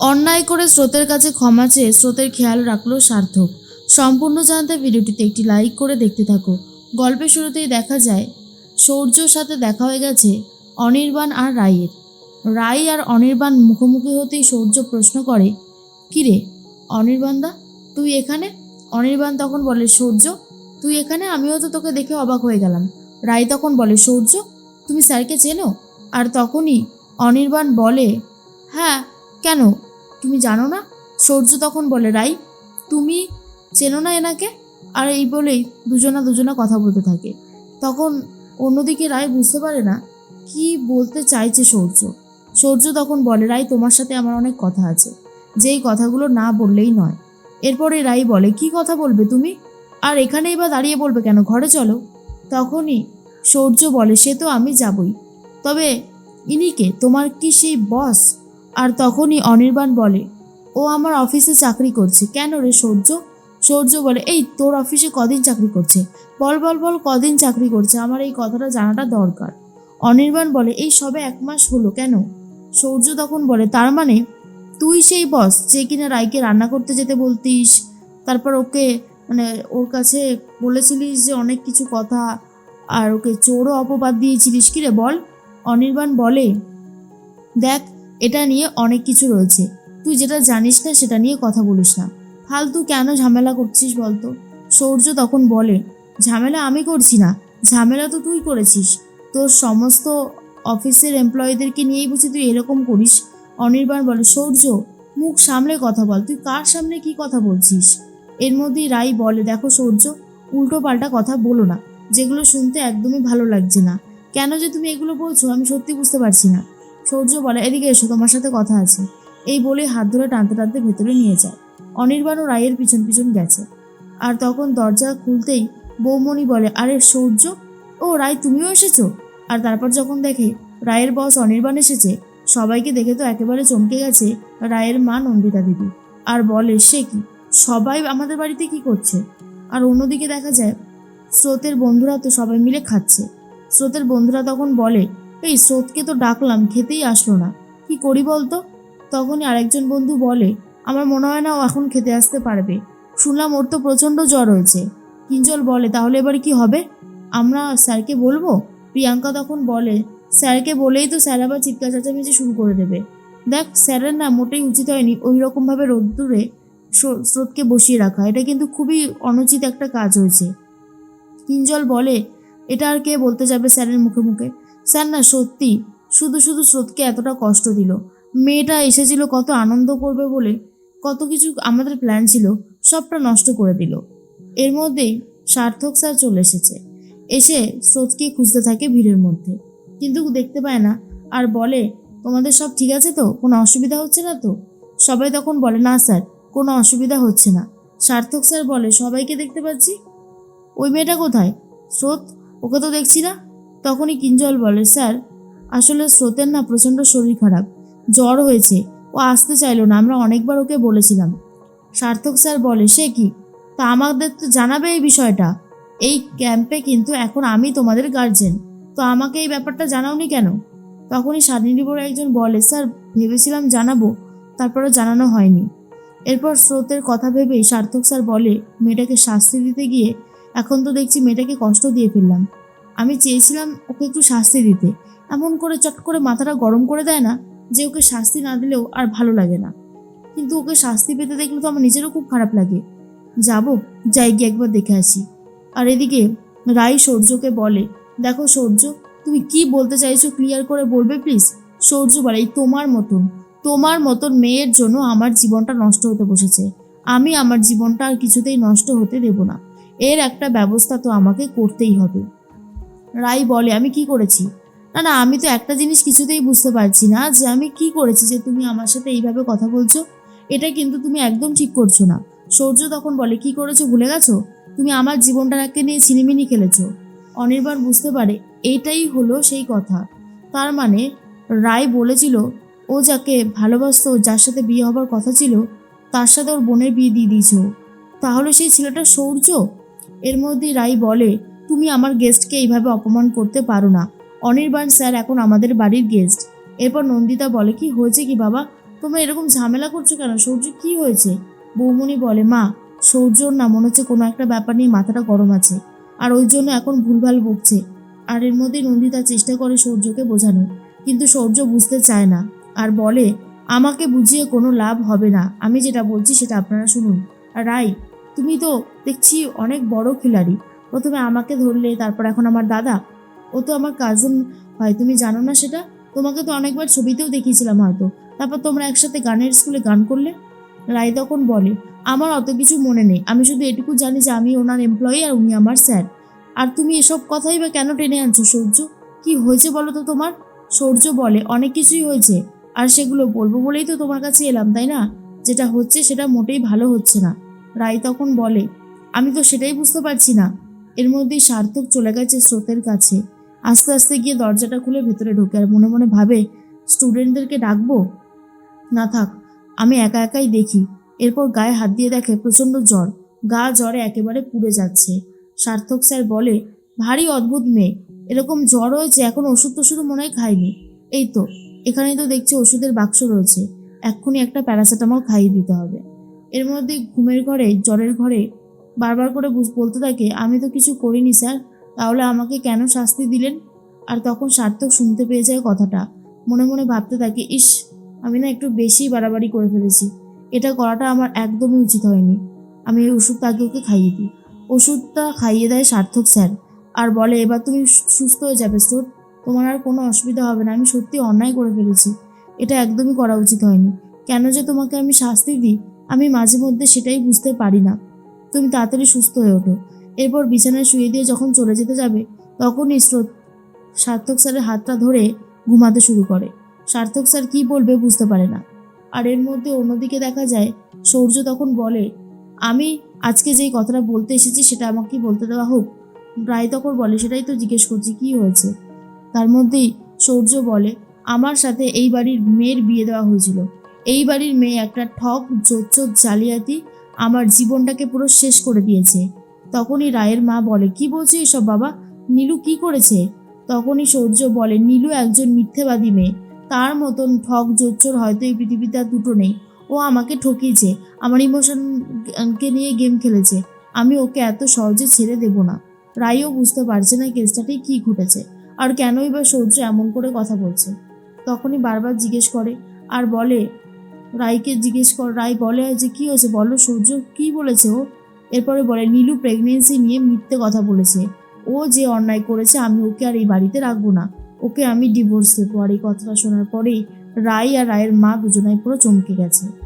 অন্যায় করে স্রোতের কাছে ক্ষমা চেয়ে স্রোতের খেয়াল রাখল সার্থক। সম্পূর্ণ জানতে ভিডিওটিতে একটি লাইক করে দেখতে থাকো। গল্পের শুরুতেই দেখা যায়, সৌর্যর সাথে দেখা হয়ে গেছে অনির্বাণ আর রায়ের রায় আর অনির্বাণ মুখোমুখি হতেই সৌর্য প্রশ্ন করে, কিরে অনির্বাণদা তুই এখানে? অনির্বাণ তখন বলে, সৌর্য, তুই এখানে? আমিও তো তোকে দেখে অবাক হয়ে গেলাম। রায় তখন বলে, সৌর্য, তুমি স্যারকে চেনো? আর তখনই অনির্বাণ বলে হ্যাঁ কেন? তুমি জানো না? সৌর্য তখন বলে, রাই, তুমি চেনো না এনাকে? আর এই বলেই দুজনা দুজনা কথা বলতে থাকে। তখন অন্যদিকে রায় বুঝতে পারে না, কি বলতে চাইছে সৌর্য। সৌর্য তখন বলে, রাই, তোমার সাথে আমার অনেক কথা আছে। যেই কথাগুলো না বললেই নয়। এরপরে রাই বলে, কি কথা বলবে তুমি? আর এখানেই বা দাঁড়িয়ে বলবে কেন? ঘরে চলো। তখনই সৌর্য বলে, সে তো আমি যাবই। তবে ইনিকে তোমার কি সেই বস আর তখনই অনির্বাণ বলে, ও আমার অফিসে চাকরি করছে। কেন রে সৌর্য? সৌর্য বলে, এই তোর অফিসে কদিন চাকরি করছে? বল বল বল, কদিন চাকরি করছে? আমার এই কথাটা জানাটা দরকার। অনির্বাণ বলে, এই সবে এক মাস হলো, কেন? সৌর্য তখন বলে, তার মানে তুই সেই বস যে কিনা রায়কে রান্না করতে যেতে বলতিস। তারপর ওকে মানে ওর কাছে বলেছিলিস যে অনেক কিছু কথা, আর ওকে চোরও অপবাদ দিয়েছিলিস। কি রে বল? অনির্বাণ বলে, দেখ এটা নিয়ে অনেক কিছু রয়েছে। তুই যেটা জানিস না, সেটা নিয়ে কথা বলিস না। ফালতু কেন ঝামেলা করছিস বলতো? সৌর্য তখন বলে, ঝামেলা আমি করছি না। ঝামেলা তো তুই করেছিস। তোর সমস্ত অফিসের এমপ্লয়ীদেরকে নিয়েই বুঝি তুই এরকম করিস? অনির্বাণ বলে, সৌর্য, মুখ সামলে কথা বল। তুই কার সামনে কি কথা বলছিস? এর মধ্যেই রাই বলে, দেখো সৌর্য উল্টো পাল্টা কথা বলো না। যেগুলো শুনতে একদমই ভালো লাগছে না। কেন যে তুমি এগুলো বলছো, আমি সত্যি বুঝতে পারছি না। সৌর্য বলে, এদিকে এসো, তোমার সাথে কথা আছে। এই বলে হাত ধরে টানতে টানতে ভেতরে নিয়ে যায়। অনির্বাণ রায়ের পিছন পিছন গেছে। আর তখন দরজা খুলতেই বৌমণি বলে, আরে সৌর্য, ও রায়, তুমিও এসেছ? আর তারপর যখন দেখে রায়ের বস অনির্বাণ এসেছে, সবাইকে দেখে তো একেবারে চমকে গেছে রায়ের মা নন্দিতা দেবী। আর বলে, সে কি? সবাই আমাদের বাড়িতে কি করছে? আর অন্যদিকে দেখা যায়, স্রোতের বন্ধুরা তো সবাই মিলে খাচ্ছে। স্রোতের বন্ধুরা তখন বলে এই স্রোতকে তো ডাকলাম, খেতেই আসলো না। কি করি বলতো? তখনই আরেকজন বন্ধু বলে, আমার মনে হয় না ও এখন খেতে আসতে পারবে। শুনলাম ওর তো প্রচণ্ড জ্বর হয়েছে। কিঞ্জল বলে, তাহলে এবার কি হবে? আমরা স্যারকে বলব? প্রিয়াঙ্কা তখন বলে, স্যারকে বলেই তো স্যার আবার চিৎকার চেঁচামেচি শুরু করে দেবে। দেখ, স্যারের না মোটেই উচিত হয়নি ওই রকমভাবে রোদ্দুরে স্রো- স্রোতকে বসিয়ে রাখা। এটা কিন্তু খুবই অনুচিত একটা কাজ হয়েছে। কিঞ্জল বলে, এটা আর কে বলতে যাবে স্যারের মুখে মুখে? স্যার না, সত্যি। শুধু শুধু স্রোতকে এতটা কষ্ট দিল। মেয়েটা এসেছিল কত আনন্দ করবে বলে, কত কিছু আমাদের প্ল্যান ছিল, সবটা নষ্ট করে দিল। এর মধ্যেই সার্থক স্যার চলে এসেছে। এসে স্রোতকে খুঁজতে থাকে ভিড়ের মধ্যে। কিন্তু দেখতে পায় না, আর বলে, তোমাদের সব ঠিক আছে তো? কোনো অসুবিধা হচ্ছে না তো? সবাই তখন বলে, না স্যার, কোনো অসুবিধা হচ্ছে না। সার্থক স্যার বলে, সবাইকে দেখতে পাচ্ছি? ওই মেয়েটা কোথায়? স্রোত, ওকে তো দেখছি না। তখনই কিঞ্জল বলে, স্যার, আসলে স্রোতের না প্রচণ্ড শরীর খারাপ। জ্বর হয়েছে। ও আসতে চাইলো না, আমরা অনেকবার ওকে বলেছিলাম। সার্থক স্যার বলে, সে কি? তা আমাদের তো জানাবে এই বিষয়টা। এই ক্যাম্পে কিন্তু এখন আমি তোমাদের গার্জেন তো আমাকে এই ব্যাপারটা জানাওনি কেন? তখনই স্বাধীনিবর একজন বলে, স্যার, ভেবেছিলাম জানাব। তারপরে জানানো হয়নি। এরপর স্রোতের কথা ভেবেই সার্থক স্যার বলে, মেয়েটাকে শাস্তি দিতে গিয়ে এখন তো দেখছি মেয়েটাকে কষ্ট দিয়ে ফেললাম। আমি চেয়েছিলাম ওকে একটু শাস্তি দিতে। এমন করে চট করে মাথাটা গরম করে দেয় না যে ওকে শাস্তি না দিলেও আর ভালো লাগে না। কিন্তু ওকে শাস্তি পেতে দেখলে তো আমার নিজেরও খুব খারাপ লাগে। যাব, যাই গিয়ে একবার দেখে আসি। আর এদিকে রাই সৌর্যকে বলে, দেখো সৌর্য, তুমি কি বলতে চাইছো ক্লিয়ার করে বলবে প্লিজ সৌর্য বলে, এই তোমার মতন তোমার মতন মেয়ের জন্য আমার জীবনটা নষ্ট হতে বসেছে। আমি আমার জীবনটা আর কিছুতেই নষ্ট হতে দেব না। এর একটা ব্যবস্থা তো আমাকে করতেই হবে। রাই বলে, আমি কি করেছি? না না, আমি তো একটা জিনিস কিছুতেই বুঝতে পারছি না যে আমি কি করেছি যে তুমি আমার সাথে এইভাবে কথা বলছো। এটা কিন্তু তুমি একদম ঠিক করছ না। সৌর্য তখন বলে, কি করেছ ভুলে গেছো? তুমি আমার জীবনটাকে নিয়ে ছিনিমিনি খেলেছো। অনির্বাণ বুঝতে পারে এইটাই হলো সেই কথা। তার মানে রায় বলেছিল, ও যাকে ভালোবাসতো, যার সাথে বিয়ে হবার কথা ছিল, তার সাথে ওর বোনের বিয়ে দিয়ে দিয়েছ। তাহলে সেই ছেলেটা সৌর্য? এর মধ্যেই রাই বলে তুমি আমার গেস্টকে এইভাবে অপমান করতে পারো না। অনির্বাণ স্যার এখন আমাদের বাড়ির গেস্ট এরপর নন্দিতা বলে, কি হয়েছে কি বাবা? তোমরা এরকম ঝামেলা করছ কেন? সূর্য, কি হয়েছে? বৌমণি বলে, মা সৌর্যর না, মনে হচ্ছে কোনো একটা ব্যাপার নিয়ে মাথাটা গরম আছে। আর ওই জন্য এখন ভুলভাল বকছে। আর এর মধ্যেই নন্দিতা চেষ্টা করে সৌর্যকে বোঝানোর কিন্তু সৌর্য বুঝতে চায় না আর বলে, আমাকে বুঝিয়ে কোনো লাভ হবে না। আমি যেটা বলছি সেটা আপনারা শুনুন। রাই তুমি তো দেখছি অনেক বড় খিলাড়ি। প্রথমে আমাকে ধরলে, তারপর এখন আমার দাদা। ও তো আমার কাজিন হয়, তুমি জানো না সেটা? তোমাকে তো অনেকবার ছবিতেও দেখিয়েছিলাম হয়তো। তারপর তোমরা একসাথে গানের স্কুলে গান করলে? রাই তখন বলে, আমার অত কিছু মনে নেই। আমি শুধু এটুকু জানি যে আমি ওনার এমপ্লয়ি আর উনি আমার স্যার আর তুমি এসব কথাই বা কেন টেনে আনছো, সূর্য? কি হয়েছে বলো তো তোমার? সূর্য বলে, অনেক কিছুই হয়েছে। আর সেগুলো বলব বলেই তো তোমার কাছে এলাম, তাই না? যেটা হচ্ছে সেটা মোটেই ভালো হচ্ছে না। রাই তখন বলে, আমি তো সেটাই বুঝতে পারছি না। এর মধ্যেই সার্থক চলে গেছে স্রোতের কাছে। আস্তে আস্তে গিয়ে দরজাটা খুলে ভেতরে ঢোকে আর মনে মনে ভাবে, স্টুডেন্টদেরকে ডাকবো? না থাক, আমি একা একাই দেখি। এরপর গায়ে হাত দিয়ে দেখে প্রচণ্ড জ্বর। গা জ্বরে একেবারে পুড়ে যাচ্ছে। সার্থক স্যার বলে, ভারী অদ্ভুত মেয়ে। এরকম জ্বর হয়েছে, এখন ওষুধ টষুধ মনে হয় খায়নি। এই তো এখানে তো দেখছি ওষুধের বাক্স রয়েছে। এক্ষুনি একটা প্যারাসিটামল খাইয়ে দিতে হবে। এর মধ্যে ঘুমের ঘরে, জ্বরের ঘরে বারবার করে বলতে থাকে, আমি তো কিছু করিনি, স্যার। তাহলে আমাকে কেন শাস্তি দিলেন? আর তখন সার্থক শুনতে পেয়ে যায় কথাটা। মনে মনে ভাবতে থাকে, ইস, আমি না একটু বেশি বাড়াবাড়ি করে ফেলেছি। এটা করাটা আমার একদমই উচিত হয়নি। আমি এই ওষুধ তাকে ওকে খাইয়ে দিই। ওষুধটা খাইয়ে দেয় সার্থক, স্যার। আর বলে, এবার তুমি সুস্থ হয়ে যাবে স্রোত তোমার আর কোনো অসুবিধা হবে না। আমি সত্যি অন্যায় করে ফেলেছি। এটা একদমই করা উচিত হয়নি। কেন যে তোমাকে আমি শাস্তি দিই, আমি মাঝে মধ্যে সেটাই বুঝতে পারি না। তুমি তাড়াতাড়ি সুস্থ হয়ে ওঠো। এরপর বিছানায় শুয়ে দিয়ে যখন চলে যেতে যাবে তখনই স্রোত সার্থক স্যারের হাতটা ধরে ঘুমাতে শুরু করে। সার্থক স্যার কি বলবে বুঝতে পারে না। আর এর মধ্যে অন্যদিকে দেখা যায়, সৌর্য তখন বলে, আমি আজকে যেই কথাটা বলতে এসেছি সেটা আমাকে বলতে দেওয়া হোক। রায় তখন বলে, সেটাই তো জিজ্ঞেস করছি, কি হয়েছে? তার মধ্যেই সৌর্য বলে, আমার সাথে এই বাড়ির মেয়ের বিয়ে দেওয়া হয়েছিল। এই বাড়ির মেয়ে একটা ঠক জোচ্চোর জালিয়াতি আমার জীবনটাকে পুরো শেষ করে দিয়েছে। তখনই রায়ের মা বলে, কি বলছে এসব বাবা? নীলু কি করেছে? তখনই সৌর্য বলে, নীলু একজন মিথ্যেবাদী মেয়ে। তার মতন ঠক জোচ্চোর হয়তো এই পৃথিবীতে আর দুটো নেই। ও আমাকে ঠকিয়েছে। আমার ইমোশনকে নিয়ে গেম খেলেছে। আমি ওকে এত সহজে ছেড়ে দেব না। রায়ও বুঝতে পারছে না কেসটাতে কি ঘটেছে। আর কেনই বা সৌর্য এমন করে কথা বলছে। তখনই বারবার জিজ্ঞেস করে, আর বলে রাইকে জিজ্ঞেস কর, রায় বলে যে, কি হয়েছে বলো, সূর্য কি বলেছে ও? এরপরে বলে, নীলু প্রেগনেন্সি নিয়ে মিথ্যে কথা বলেছে। ও যে অন্যায় করেছে, আমি ওকে আর এই বাড়িতে রাখব না। ওকে আমি ডিভোর্স দেবো। আর এই কথাটা শোনার পরেই রায় আর রায়ের মা দুজনাই পুরো চমকে গেছে।